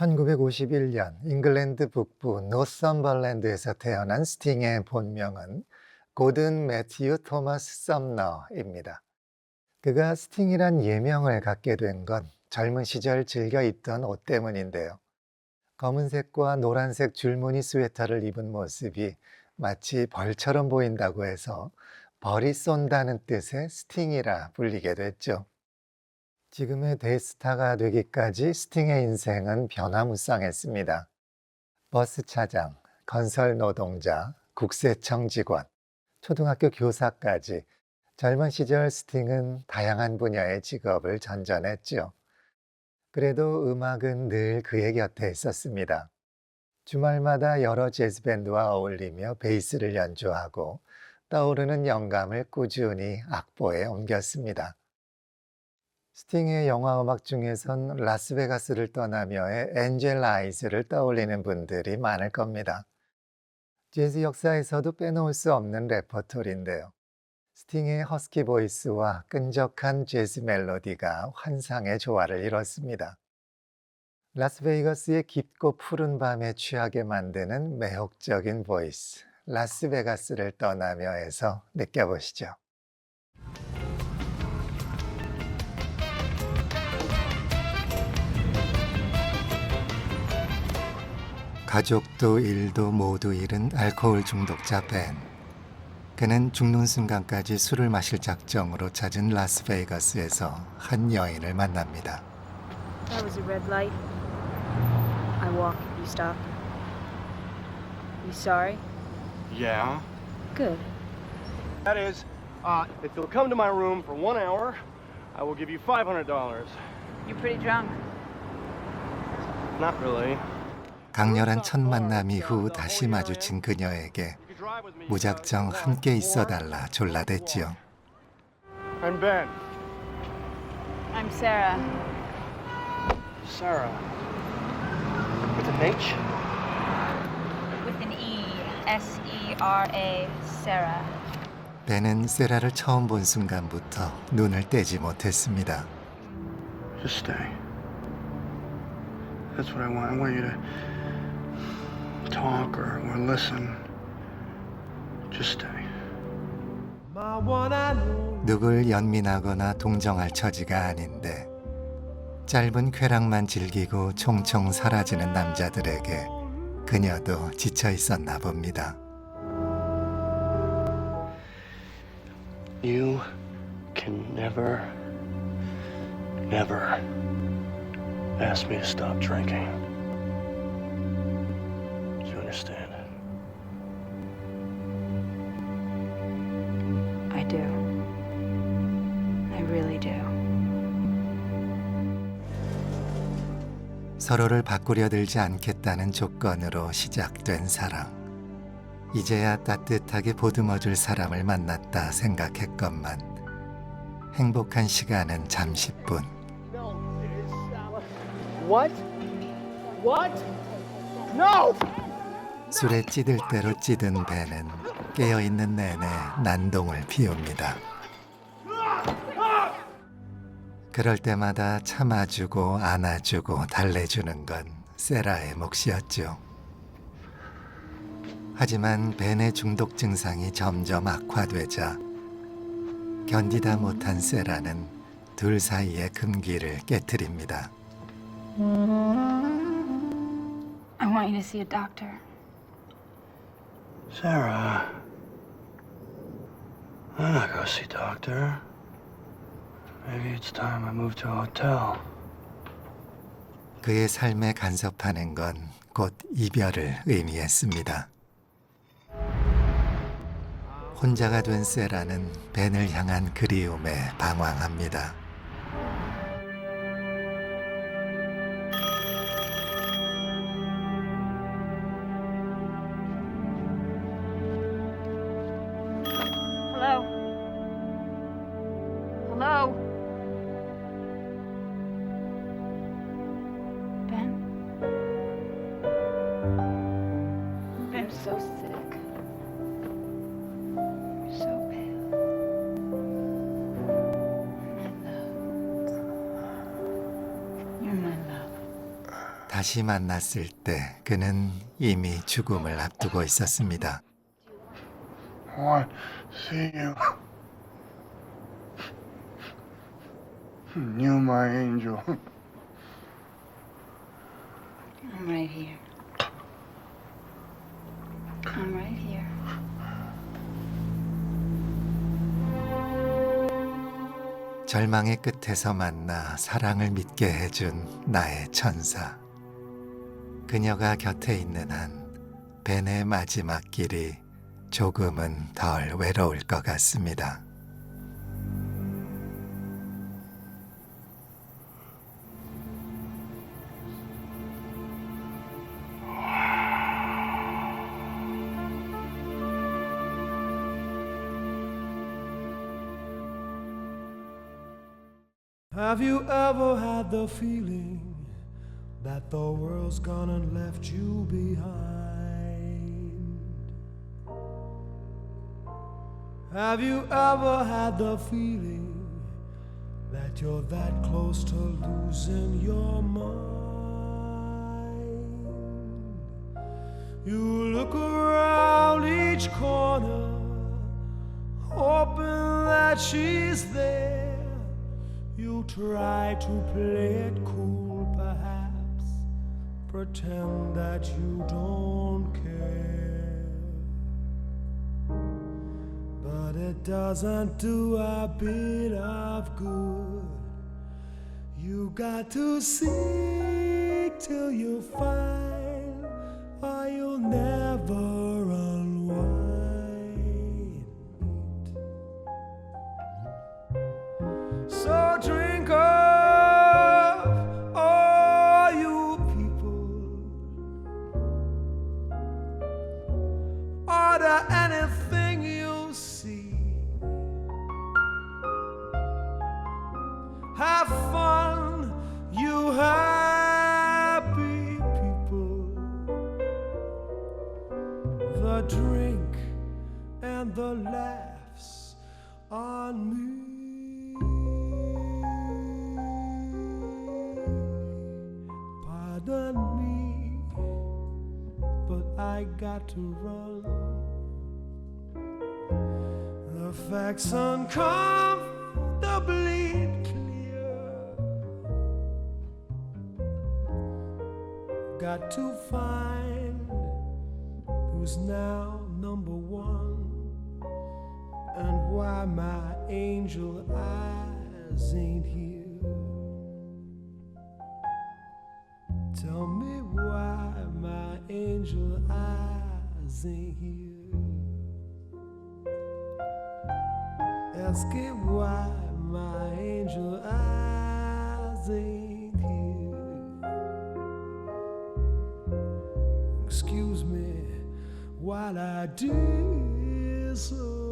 1951년 잉글랜드 북부 노썸벌랜드에서 태어난 스팅의 본명은 고든 매튜 토마스 썸너입니다. 그가 스팅이란 예명을 갖게 된 건 젊은 시절 즐겨 입던 옷 때문인데요. 검은색과 노란색 줄무늬 스웨터를 입은 모습이 마치 벌처럼 보인다고 해서 벌이 쏜다는 뜻의 스팅이라 불리게 됐죠. 지금의 대스타가 되기까지 스팅의 인생은 변화무쌍했습니다. 버스 차장, 건설 노동자, 국세청 직원, 초등학교 교사까지 젊은 시절 스팅은 다양한 분야의 직업을 전전했죠. 그래도 음악은 늘 그의 곁에 있었습니다. 주말마다 여러 재즈밴드와 어울리며 베이스를 연주하고 떠오르는 영감을 꾸준히 악보에 옮겼습니다. 스팅의 영화 음악 중에선 라스베가스를 떠나며의 엔젤 아이즈를 떠올리는 분들이 많을 겁니다. 재즈 역사에서도 빼놓을 수 없는 레퍼토리인데요. 스팅의 허스키 보이스와 끈적한 재즈 멜로디가 환상의 조화를 이뤘습니다. 라스베이거스의 깊고 푸른 밤에 취하게 만드는 매혹적인 보이스, 라스베가스를 떠나며에서 느껴보시죠. 가족도 일도 모두 잃은 알코올 중독자 벤. 그는 죽는 순간까지 술을 마실 작정으로 찾은 라스베이거스에서 한 여인을 만납니다. That was a red light. I walk if you stop. You sorry? Yeah. Good. That is, uh, if you'll come to my room for one hour, I will give you $500. You're pretty drunk. Not really. 강렬한 첫 만남 이후 다시 마주친 그녀에게 uh, 무작정 함께. 있어달라 졸라댔지요. I'm Ben. I'm Sarah. Sarah. With an H? With an E. S E R A. Sarah. 벤은 세라를 처음 본 순간부터 눈을 떼지 못했습니다. Just stay. That's what I want. I want you to talk or, or listen. Just stay. 누굴 연민하거나 동정할 처지가 아닌데 짧은 쾌락만 즐기고 총총 사라지는 남자들에게 그녀도 지쳐 있었나 봅니다. You can never, never ask me to stop drinking. Do you understand? I do. I really do. 서로를 바꾸려 들지 않겠다는 조건으로 시작된 사랑. 이제야 따뜻하게 보듬어줄 사람을 만났다 생각했건만 행복한 시간은 잠시뿐. What? What? No! 술에 찌들 대로 찌든 배는 깨어 있는 내내 난동을 피웁니다. 그럴 때마다 참아주고 안아주고 달래주는 건 세라의 몫이었죠. 하지만 벤의 중독 증상이 점점 악화되자 견디다 못한 세라는 둘 사이의 금기를 깨뜨립니다. I want you to see a doctor. Sarah. I'm not gonna see doctor. Maybe it's time I move to a hotel. 그의 삶에 간섭하는 건 곧 이별을 의미했습니다. 혼자가 된 세라는 벤을 향한 그리움에 방황합니다. 다시 만났을 때 그는 이미 죽음을 앞두고 있었습니다. I want to see you. You, my angel. I'm right here. I'm right here. 절망의 끝에서 만나 사랑을 믿게 해준 나의 천사. 그녀가 곁에 있는 한 벤의 마지막 길이 조금은 덜 외로울 것 같습니다. That the world's gone and left you behind? Have you ever had the feeling that you're that close to losing your mind? You look around each corner, hoping that she's there. You try to play it cool, pretend that you don't care. But it doesn't do a bit of good. You got to seek till you find, Pardon me, but I got to run. The facts uncomfortably clear. Got to find who's now why my angel eyes ain't here. Tell me why my angel eyes ain't here. Ask it why my angel eyes ain't here. Excuse me while I do so.